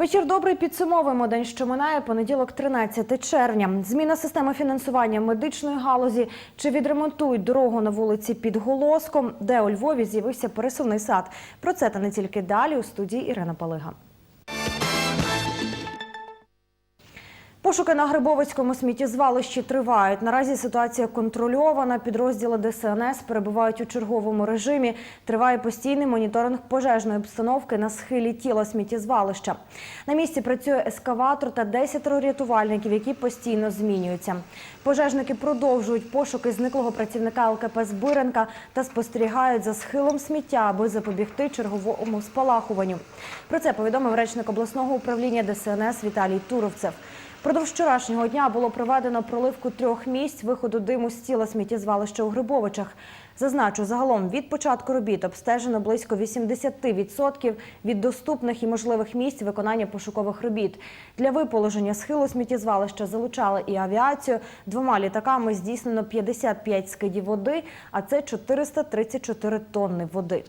Вечір добрий підсумовуємо день, що минає понеділок, 13 червня. Зміна системи фінансування медичної галузі чи відремонтують дорогу на вулиці під Голоском, де у Львові з'явився пересувний сад. Про це та не тільки далі у студії Ірина Палига. Пошуки на Грибовицькому сміттєзвалищі тривають. Наразі ситуація контрольована. Підрозділи ДСНС перебувають у черговому режимі. Триває постійний моніторинг пожежної обстановки на схилі тіла сміттєзвалища. На місці працює ескаватор та 10 рятувальників, які постійно змінюються. Пожежники продовжують пошуки зниклого працівника ЛКП Збиренка та спостерігають за схилом сміття, аби запобігти черговому спалахуванню. Про це повідомив речник обласного управління ДСНС Віталій Туровцев. Продовж вчорашнього дня було проведено проливку трьох місць виходу диму з тіла сміттєзвалища у Грибовичах. Зазначу, загалом від початку робіт обстежено близько 80% від доступних і можливих місць виконання пошукових робіт. Для виположення схилу сміттєзвалища залучали і авіацію. Двома літаками здійснено 55 скидів води, а це 434 тонни води.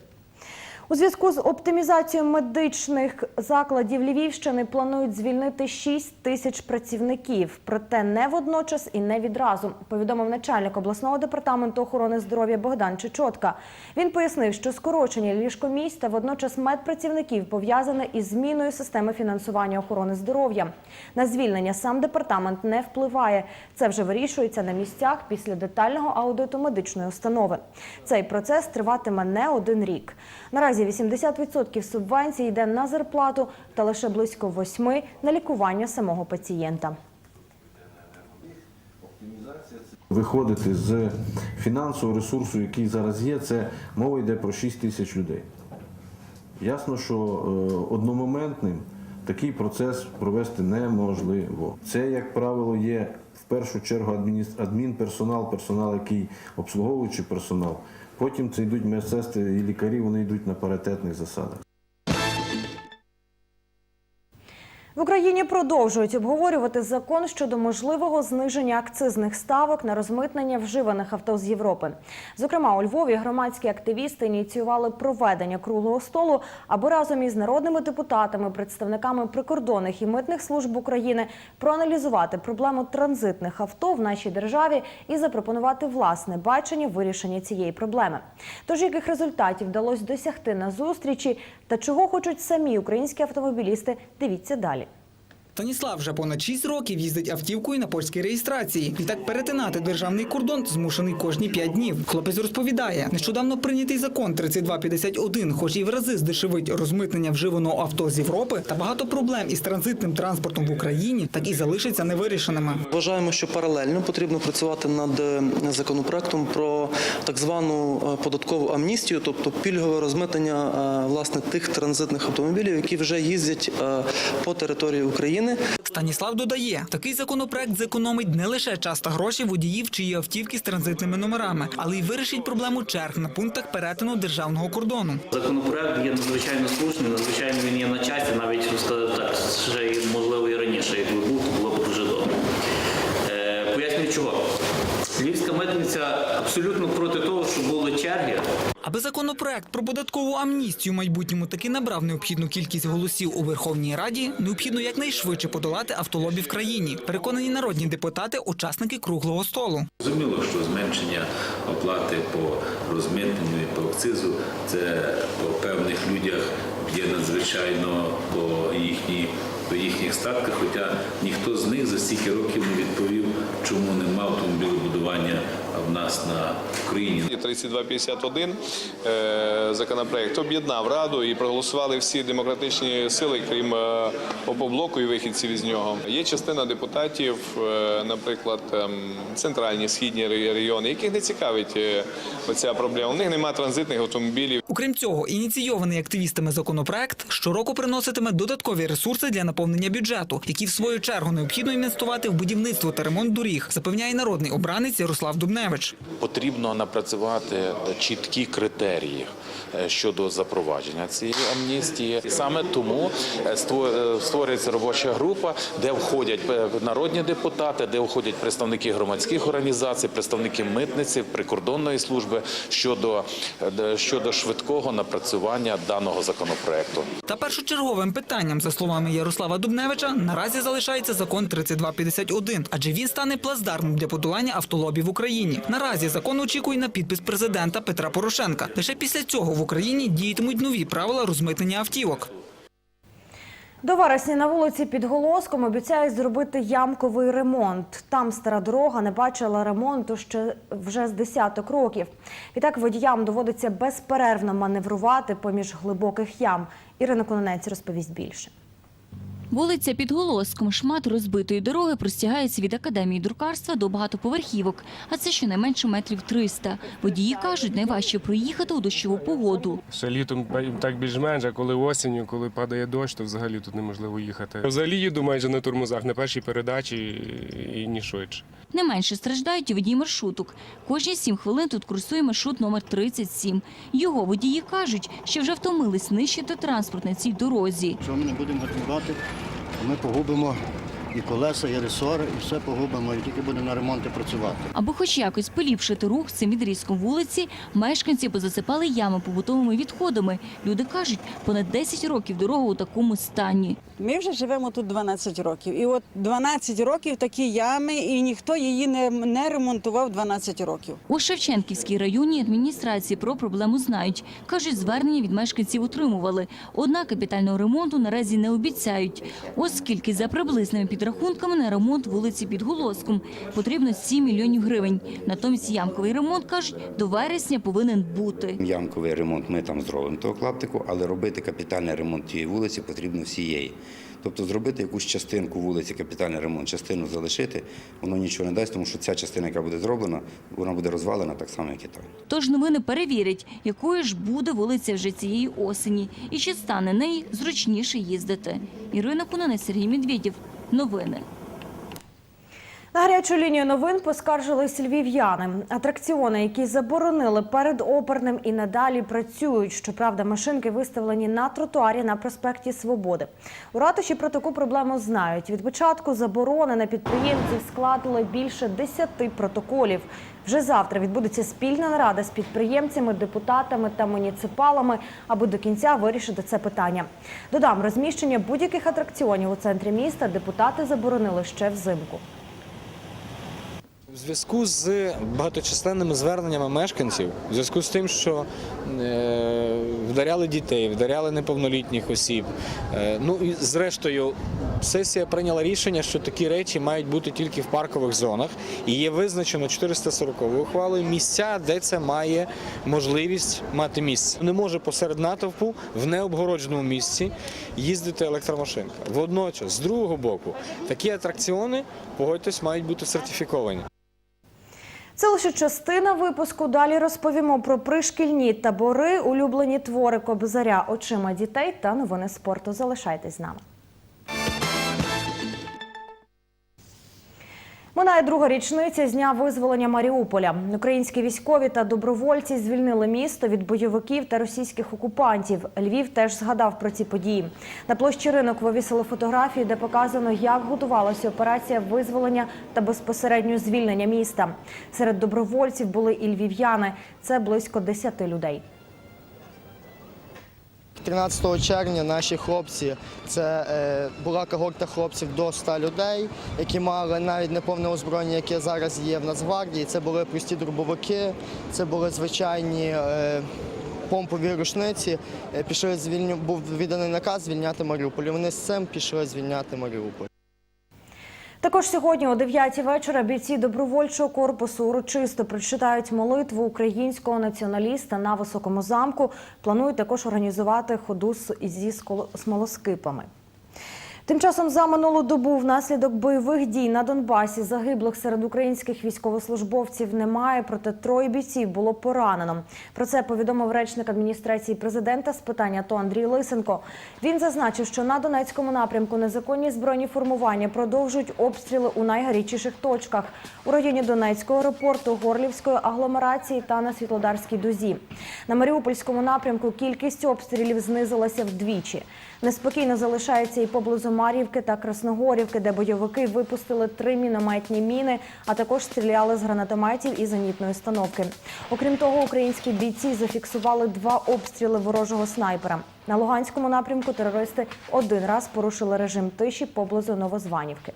У зв'язку з оптимізацією медичних закладів Львівщини планують звільнити 6 тисяч працівників. Проте не водночас і не відразу, повідомив начальник обласного департаменту охорони здоров'я Богдан Чечотка. Він пояснив, що скорочення ліжкомісць та водночас медпрацівників пов'язане із зміною системи фінансування охорони здоров'я. На звільнення сам департамент не впливає. Це вже вирішується на місцях після детального аудиту медичної установи. Цей процес триватиме не один рік. Наразі 80% субвенцій йде на зарплату та лише близько 8% на лікування самого пацієнта. Виходити з фінансового ресурсу, який зараз є, це мова йде про 6 тисяч людей. Ясно, що е, одномоментним такий процес провести неможливо. Це, як правило, є в першу чергу адмінперсонал, персонал, який обслуговуючий персонал. Потім це йдуть медсестри і лікарі, вони йдуть на паритетних засадах. В Україні продовжують обговорювати закон щодо можливого зниження акцизних ставок на розмитнення вживаних авто з Європи. Зокрема, у Львові громадські активісти ініціювали проведення круглого столу, аби разом із народними депутатами, представниками прикордонних і митних служб України проаналізувати проблему транзитних авто в нашій державі і запропонувати власне бачення вирішення цієї проблеми. Тож яких результатів вдалося досягти на зустрічі та чого хочуть самі українські автомобілісти, дивіться далі. Станіслав вже понад 6 років їздить автівкою на польській реєстрації. Відтак перетинати державний кордон змушений кожні 5 днів. Хлопець розповідає, нещодавно прийнятий закон 3251, хоч і в рази здешевить розмитнення вживаного авто з Європи, та багато проблем із транзитним транспортом в Україні так і залишаться невирішеними. Вважаємо, що паралельно потрібно працювати над е, законопроектом про так звану е, податкову амністію, тобто пільгове розмитнення е, власне тих транзитних автомобілів, які вже їздять по території України. Станіслав додає, такий законопроект зекономить не лише час та гроші водіїв, чиї автівки з транзитними номерами, але й вирішить проблему черг на пунктах перетину державного кордону. Законопроект є надзвичайно слушний, надзвичайно він є на часі, навіть так, ще можливо і раніше, якби був, то було б дуже добре. Е, пояснюю чого. Львівська митниця абсолютно проти того, щоб були черги. Аби законопроект про податкову амністію в майбутньому таки набрав необхідну кількість голосів у Верховній Раді, необхідно якнайшвидше подолати автолобі в країні. Переконані народні депутати, учасники круглого столу. Зрозуміло, що зменшення оплати по розмитненню і по акцизу це по певних людях є надзвичайно по їхній по їхніх статках, хоча ніхто з них за стільки років не відповів, чому нема автомобілебудування в нас на Україні. І 3251 е, законопроект об'єднав раду і проголосували всі демократичні сили, крім е, опоблоку і вихідців із нього. Є частина депутатів, е, наприклад, ем, центральні східні ре- регіони, яких не цікавить оця проблема. У них немає транзитних автомобілів. Окрім цього, ініційований активістами законопроект щороку приноситиме додаткові ресурси для наповнення бюджету, які в свою чергу необхідно інвестувати в будівництво та ремонт доріг, запевняє народний обранець Ярослав Дубневич. Потрібно напрацювати чіткі критерії е, щодо запровадження цієї амністії. Саме тому е, е, створюється робоча група, де входять народні депутати, де входять представники громадських організацій, представники митниці, прикордонної служби щодо, щодо швидкого напрацювання даного законопроекту. Та першочерговим питанням, за словами Ярослава Дубневича, наразі залишається закон 3251, адже він стане плацдармом для подолання автолобі в Україні. Наразі закон очікує на підпис президента Петра Порошенка. Лише після цього в Україні діятимуть нові правила розмитнення автівок. До вересня на вулиці під Голоском обіцяють зробити ямковий ремонт. Там стара дорога не бачила ремонту ще вже з десяток років. Відтак водіям доводиться безперервно маневрувати поміж глибоких ям. Ірина Кононець розповість більше. Вулиця під Голоском, шмат розбитої дороги простягається від академії друкарства до багатоповерхівок, а це щонайменше метрів 300. Водії кажуть, найважче проїхати у дощову погоду. Ще літом так більш-менш, а коли осінню, коли падає дощ, то взагалі тут неможливо їхати. Взагалі їду майже на тормозах, на першій передачі і ні швидше. Не менше страждають і водії маршруток. Кожні сім хвилин тут курсує маршрут номер 37. Його водії кажуть, що вже втомились нищити транспорт на цій дорозі. Якщо ми не будемо готувати, ми погубимо і колеса, і ресори, і все погубимо, і тільки будемо на ремонті працювати. Аби хоч якось поліпшити рух цим відрізком вулиці, мешканці позасипали ями побутовими відходами. Люди кажуть, понад 10 років дорога у такому стані. Ми вже живемо тут 12 років. І от 12 років такі ями, і ніхто її не, не ремонтував 12 років. У Шевченківській районній адміністрації про проблему знають. Кажуть, звернення від мешканців отримували. Однак капітального ремонту наразі не обіцяють, оскільки за приблизними підрахунками на ремонт вулиці під Голоском потрібно 7 мільйонів гривень. Натомість ямковий ремонт, кажуть, до вересня повинен бути. Ямковий ремонт ми там зробимо того клаптику, але робити капітальний ремонт тієї вулиці потрібно всієї. Тобто зробити якусь частинку вулиці, капітальний ремонт, частину залишити, воно нічого не дасть, тому що ця частина, яка буде зроблена, вона буде розвалена так само, як і та. Тож новини перевірять, якою ж буде вулиця вже цієї осені і чи стане неї зручніше їздити. Ірина Кунанець, Сергій Медведєв. Новини. На гарячу лінію новин поскаржились львів'яни. Атракціони, які заборонили перед оперним і надалі працюють. Щоправда, машинки виставлені на тротуарі на проспекті Свободи. У ратуші про таку проблему знають. Від початку заборони на підприємців складили більше 10 протоколів. Вже завтра відбудеться спільна нарада з підприємцями, депутатами та муніципалами, аби до кінця вирішити це питання. Додам, розміщення будь-яких атракціонів у центрі міста депутати заборонили ще взимку. У зв'язку з багаточисленними зверненнями мешканців, у зв'язку з тим, що е, вдаряли дітей, вдаряли неповнолітніх осіб. Е, ну і зрештою, сесія прийняла рішення, що такі речі мають бути тільки в паркових зонах, і є визначено 440 ухвалою місця, де це має можливість мати місце. Не може посеред натовпу в необгородженому місці їздити електромашинка. Водночас, з другого боку, такі атракціони, погодьтесь, мають бути сертифіковані. Це лише частина випуску. Далі розповімо про пришкільні табори, улюблені твори Кобзаря очима дітей та новини спорту. Залишайтесь з нами. Минає друга річниця з дня визволення Маріуполя. Українські військові та добровольці звільнили місто від бойовиків та російських окупантів. Львів теж згадав про ці події. На площі ринок вивісили фотографії, де показано, як готувалася операція визволення та безпосередньо звільнення міста. Серед добровольців були і львів'яни. Це близько 10 людей. 13 червня наші хлопці, це е, була когорта хлопців до 100 людей, які мали навіть неповне озброєння, яке зараз є в Нацгвардії. Це були прості дробовики, це були звичайні е, помпові рушниці. Е, пішли звільню, був відданий наказ звільняти Маріуполь. Вони з цим пішли звільняти Маріуполь. Також сьогодні о 9 вечора бійці добровольчого корпусу урочисто прочитають молитву українського націоналіста на високому замку. Планують також організувати ходу зі смолоскипами. Тим часом за минулу добу внаслідок бойових дій на Донбасі загиблих серед українських військовослужбовців немає, проте троє бійців було поранено. Про це повідомив речник адміністрації президента з питань АТО Андрій Лисенко. Він зазначив, що на Донецькому напрямку незаконні збройні формування продовжують обстріли у найгарячіших точках у районі Донецького аеропорту, Горлівської агломерації та на Світлодарській дузі. На Маріупольському напрямку кількість обстрілів знизилася вдвічі. Неспокійно залишається і поблизу Мар'ївки та Красногорівки, де бойовики випустили три мінометні міни, а також стріляли з гранатометів і зенітної установки. Окрім того, українські бійці зафіксували два обстріли ворожого снайпера. На Луганському напрямку терористи один раз порушили режим тиші поблизу Новозванівки.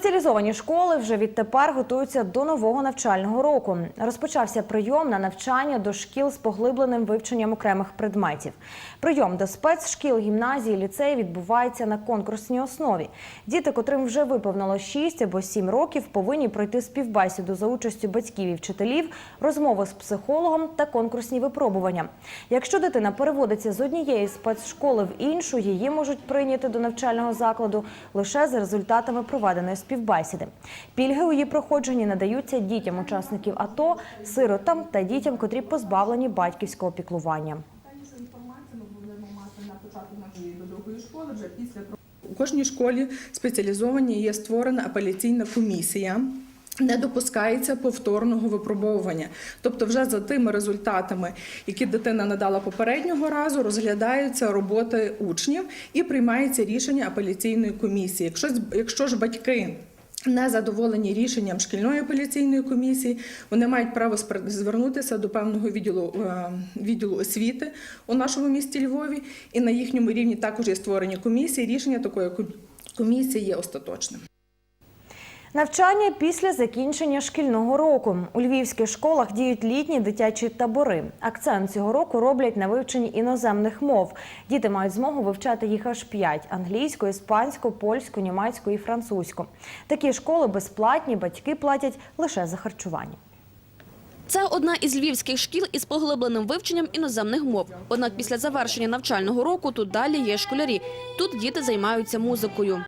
Спеціалізовані школи вже відтепер готуються до нового навчального року. Розпочався прийом на навчання до шкіл з поглибленим вивченням окремих предметів. Прийом до спецшкіл, гімназій, ліцеїв відбувається на конкурсній основі. Діти, котрим вже виповнило 6 або 7 років, повинні пройти співбесіду за участю батьків і вчителів, розмови з психологом та конкурсні випробування. Якщо дитина переводиться з однієї спецшколи в іншу, її можуть прийняти до навчального закладу лише за результатами проведеної співбесіди. Пільги у її проходженні надаються дітям учасників АТО, сиротам та дітям, котрі позбавлені батьківського піклування. У кожній школі спеціалізовані є створена апеляційна комісія. Не допускається повторного випробовування, тобто, вже за тими результатами, які дитина надала попереднього разу, розглядаються роботи учнів і приймається рішення апеляційної комісії. Якщо якщо ж батьки не задоволені рішенням шкільної апеляційної комісії, вони мають право звернутися до певного відділу, е, відділу освіти у нашому місті Львові, і на їхньому рівні також є створені комісії. Рішення такої комісії є остаточним. Навчання після закінчення шкільного року у львівських школах діють літні дитячі табори. Акцент цього року роблять на вивченні іноземних мов. Діти мають змогу вивчати їх аж п'ять: англійську, іспанську, польську, німецьку і французьку. Такі школи безплатні, батьки платять лише за харчування. Це одна із львівських шкіл із поглибленим вивченням іноземних мов. Однак після завершення навчального року тут далі є школярі. Тут діти займаються музикою.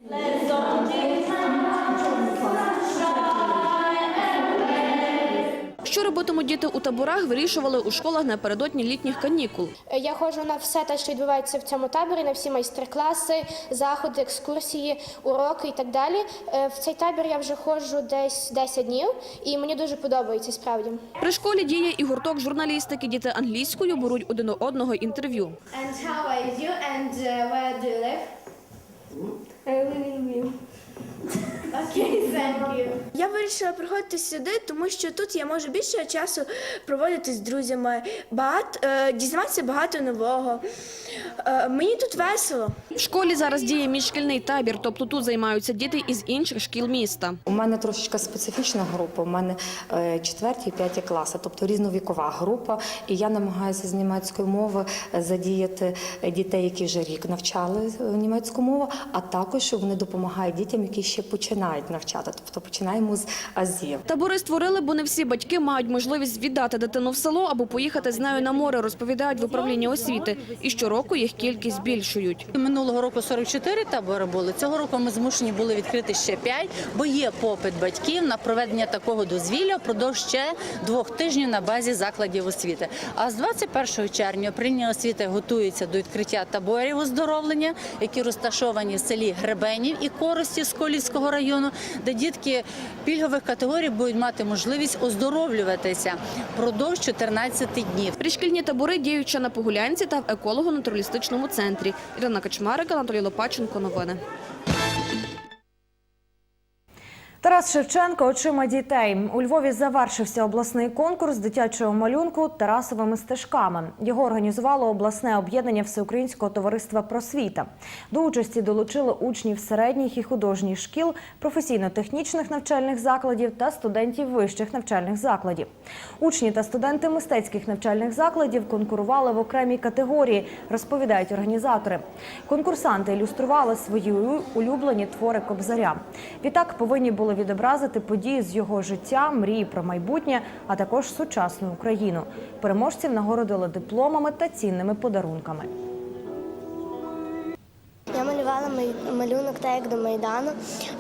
Що робитимуть діти у таборах, вирішували у школах напередодні літніх канікул. Я ходжу на все те, що відбувається в цьому таборі, на всі майстер-класи, заходи, екскурсії, уроки і так далі. Е, В цей табір я вже ходжу десь 10 днів, і мені дуже подобається справді. При школі діє і гурток журналістики. Діти англійською беруть один у одного інтерв'ю. And how are you and where do you live? I live in Okay, thank you. Я вирішила приходити сюди, тому що тут я можу більше часу проводити з друзями, багато, е, дізнаватися багато нового. Е, мені тут весело. В школі зараз діє міжшкільний табір, тобто тут займаються діти із інших шкіл міста. У мене трошечки специфічна група. У мене е, четверті і п'яті класи, тобто різновікова група. І я намагаюся з німецької мови задіяти дітей, які вже рік навчали німецьку мову, а також вони допомагають дітям, які ще починають навчати. Тобто починаємо з азів. Табори створили, бо не всі батьки мають можливість віддати дитину в село або поїхати з нею на море, розповідають в управлінні освіти. І щороку їх кількість збільшують. Минулого року 44 табори були. Цього року ми змушені були відкрити ще 5, бо є попит батьків на проведення такого дозвілля впродовж ще двох тижнів на базі закладів освіти. А з 21 червня управління освіти готується до відкриття таборів оздоровлення, які розташовані в селі Гребенів і Корості Сколівського району, де дітки пільгових категорій будуть мати можливість оздоровлюватися впродовж 14 днів. Пришкільні табори діють на Погулянці та в еколого-натуралістичному центрі. Ірина Качмарик, Анатолій Лопаченко. Новини. Тарас Шевченко очима дітей. У Львові завершився обласний конкурс дитячого малюнку Тарасовими стежками. Його організувало обласне об'єднання Всеукраїнського товариства Просвіта. До участі долучили учнів середніх і художніх шкіл, професійно-технічних навчальних закладів та студентів вищих навчальних закладів. Учні та студенти мистецьких навчальних закладів конкурували в окремій категорії, розповідають організатори. Конкурсанти ілюстрували свої улюблені твори Кобзаря. Відтак повинні були спробували відобразити події з його життя, мрії про майбутнє, а також сучасну Україну. Переможців нагородили дипломами та цінними подарунками. Я малювала малюнок так як до Майдану,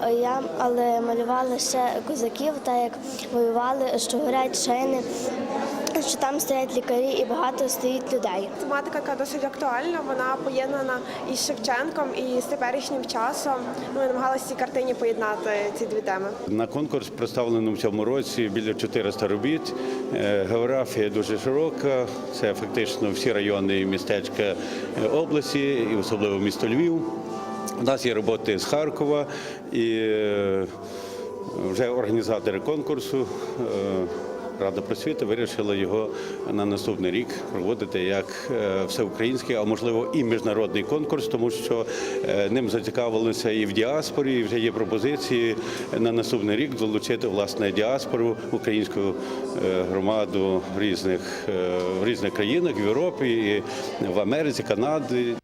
Е, я, але малювала ще козаків, так як воювали, що горять шини, що там стоять лікарі і багато стоїть людей. Тематика, яка досить актуальна, вона поєднана із Шевченком і з теперішнім часом. Ми намагалися цій картині поєднати ці дві теми. На конкурс представлено в цьому році біля 400 робіт. Е, Географія дуже широка. Це фактично всі райони і містечка е, області, і особливо місто Львів. У нас є роботи з Харкова і е, вже організатори конкурсу. Рада просвіти вирішила його на наступний рік проводити як е, всеукраїнський, а можливо і міжнародний конкурс, тому що е, ним зацікавилися і в діаспорі. І вже є пропозиції на наступний рік долучити власне діаспору українську е, громаду в різних в різних країнах в Європі, і в Америці, Канаді.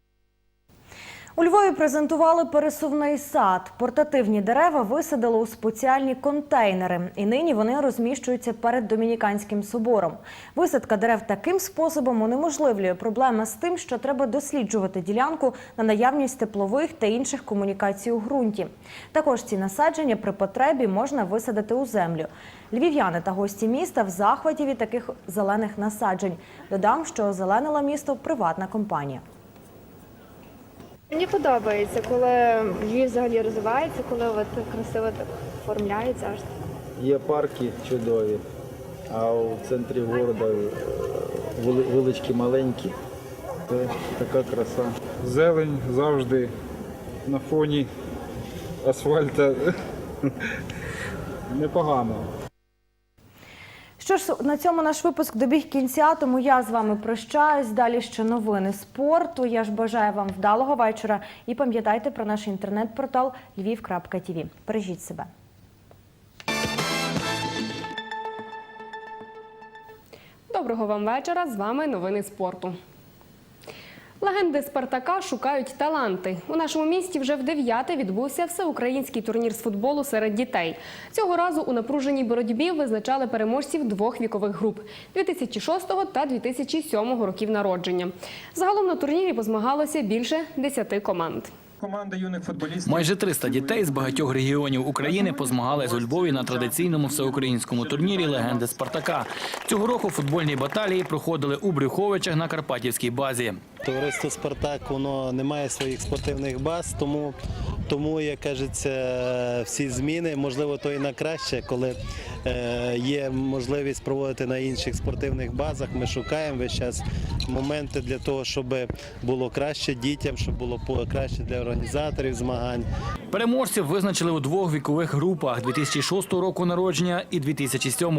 У Львові презентували пересувний сад. Портативні дерева висадили у спеціальні контейнери, і нині вони розміщуються перед Домініканським собором. Висадка дерев таким способом унеможливлює проблема з тим, що треба досліджувати ділянку на наявність теплових та інших комунікацій у ґрунті. Також ці насадження при потребі можна висадити у землю. Львів'яни та гості міста в захваті від таких зелених насаджень. Додам, що озеленила місто приватна компанія. Мені подобається, коли Львів взагалі розвивається, коли от красиво так оформляється. Аж Є парки чудові, а у центрі міста вулички маленькі. Це така краса. Зелень завжди на фоні асфальта непогано. Що ж, на цьому наш випуск добіг кінця, тому я з вами прощаюсь. Далі ще новини спорту. Я ж бажаю вам вдалого вечора і пам'ятайте про наш інтернет-портал lviv.tv. Бережіть себе. Доброго вам вечора. З вами новини спорту. Легенди Спартака шукають таланти. У нашому місті вже в дев'яте відбувся всеукраїнський турнір з футболу серед дітей. Цього разу у напруженій боротьбі визначали переможців двох вікових груп 2006 та 2007 років народження. Загалом на турнірі позмагалося більше десяти команд. Команда юних футболістів. Майже 300 дітей з багатьох регіонів України позмагались у Львові на традиційному всеукраїнському турнірі Легенди Спартака. Цього року футбольні баталії проходили у Брюховичах на Карпатівській базі. Товариство Спартак воно не має своїх спортивних баз, тому, тому як кажеться, всі зміни, можливо, то і на краще, коли е, є можливість проводити на інших спортивних базах. Ми шукаємо весь час моменти для того, щоб було краще дітям, щоб було краще для організаторів змагань. Переможців визначили у двох вікових групах 2006 року народження і 2007.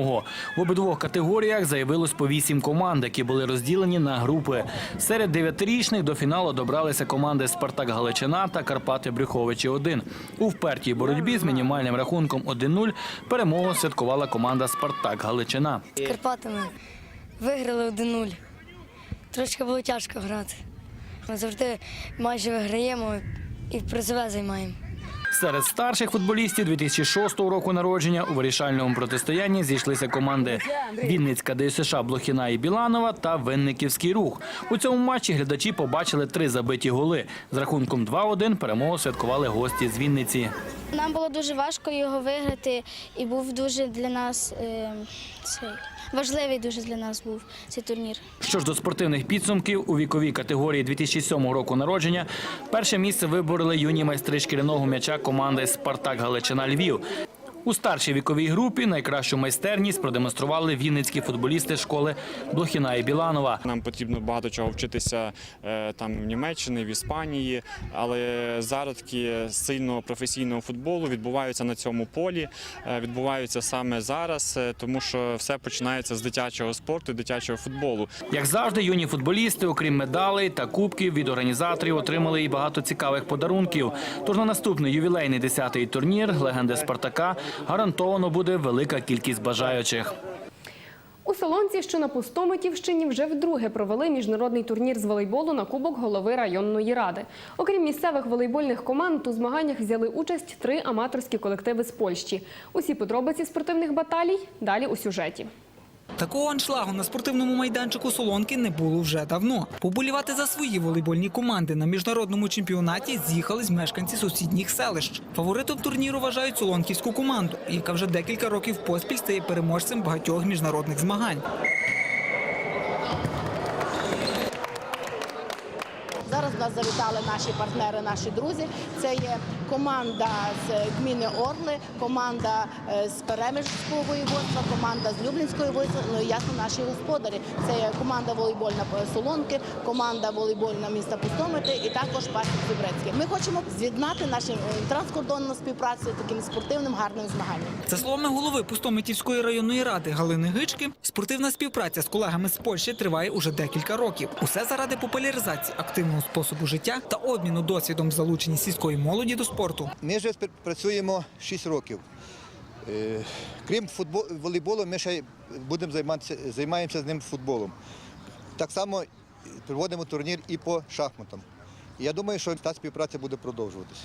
В обидвох категоріях заявилось по вісім команд, які були розділені на групи. Серед дев'ятирічних до фіналу добралися команди Спартак Галичина та Карпати Брюховичі 1 У впертій боротьбі з мінімальним рахунком 1-0 перемогу святкувала команда Спартак Галичина. З Карпатами виграли 1-0. Трошки було тяжко грати. Ми завжди майже виграємо і призове займаємо. Серед старших футболістів 2006 року народження у вирішальному протистоянні зійшлися команди Вінницька ДСШ Блохіна і Біланова та Винниківський рух. У цьому матчі глядачі побачили три забиті голи. З рахунком 2-1 перемогу святкували гості з Вінниці. Нам було дуже важко його виграти, і був дуже для нас е, цей, важливий дуже для нас був цей турнір. Що ж до спортивних підсумків у віковій категорії 2007 року народження, перше місце вибороли юні майстри шкіряного м'яча команди Спартак Галичина Львів. У старшій віковій групі найкращу майстерність продемонстрували вінницькі футболісти школи Блохіна і Біланова. Нам потрібно багато чого вчитися е, там в Німеччині, в Іспанії, але зародки сильного професійного футболу відбуваються на цьому полі, е, відбуваються саме зараз, е, тому що все починається з дитячого спорту, дитячого футболу. Як завжди, юні футболісти, окрім медалей та кубків від організаторів, отримали і багато цікавих подарунків. Тож на наступний ювілейний 10-й турнір легенди Спартака гарантовано буде велика кількість бажаючих. У Солонці, що на Пустомитівщині, вже вдруге провели міжнародний турнір з волейболу на Кубок голови районної ради. Окрім місцевих волейбольних команд, у змаганнях взяли участь три аматорські колективи з Польщі. Усі подробиці спортивних баталій далі у сюжеті. Такого аншлагу на спортивному майданчику Солонки не було вже давно. Поболівати за свої волейбольні команди на міжнародному чемпіонаті з'їхались мешканці сусідніх селищ. Фаворитом турніру вважають солонківську команду, яка вже декілька років поспіль стає переможцем багатьох міжнародних змагань. Зараз в нас завітали наші партнери, наші друзі. Це є команда з гміни Орли, команда е, з Перемишського воєводства, команда з Люблінської воєводства, ну і ясно наші господарі. Це є команда волейбольна Солонки, команда волейбольна міста Пустомити і також Пасік Зубрецький. Ми хочемо з'єднати нашу е, транскордонну співпрацю таким спортивним гарним змаганням. За словами голови Пустомитівської районної ради Галини Гички, спортивна співпраця з колегами з Польщі триває уже декілька років. Усе заради популяризації активного способу життя та обміну досвідом залучені сільської молоді до спорту. Ми вже працюємо 6 років. Е, Крім футбол, волейболу, ми ще будемо займатися, займаємося з ним футболом. Так само проводимо турнір і по шахматам. Я думаю, що та співпраця буде продовжуватися.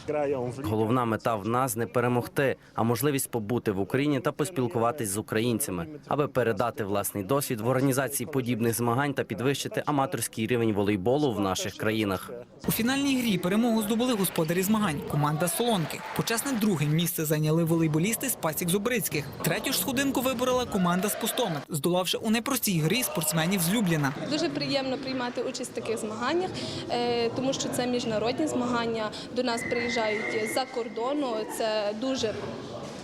Головна мета в нас не перемогти, а можливість побути в Україні та поспілкуватись з українцями, аби передати власний досвід в організації подібних змагань та підвищити аматорський рівень волейболу в наших країнах. У фінальній грі перемогу здобули господарі змагань команда Солонки. Почесне друге місце зайняли волейболісти з Пасік Зубрицьких. Третю ж сходинку виборола команда з Пустомет, здолавши у непростій грі спортсменів з Любліна. Дуже приємно приймати участь в таких змаганнях, е, тому що це міжнародні змагання. До нас приїжджають з-за кордону. Це дуже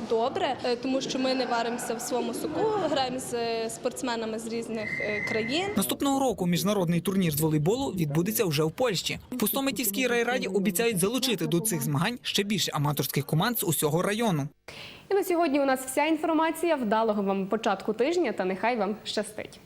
добре, е, тому що ми не варимося в своєму соку, граємо з спортсменами з різних е, країн. Наступного року міжнародний турнір з волейболу відбудеться вже в Польщі. В Пустомитівській райраді обіцяють залучити до цих змагань ще більше аматорських команд з усього району. І на сьогодні у нас вся інформація. Вдалого вам початку тижня та нехай вам щастить.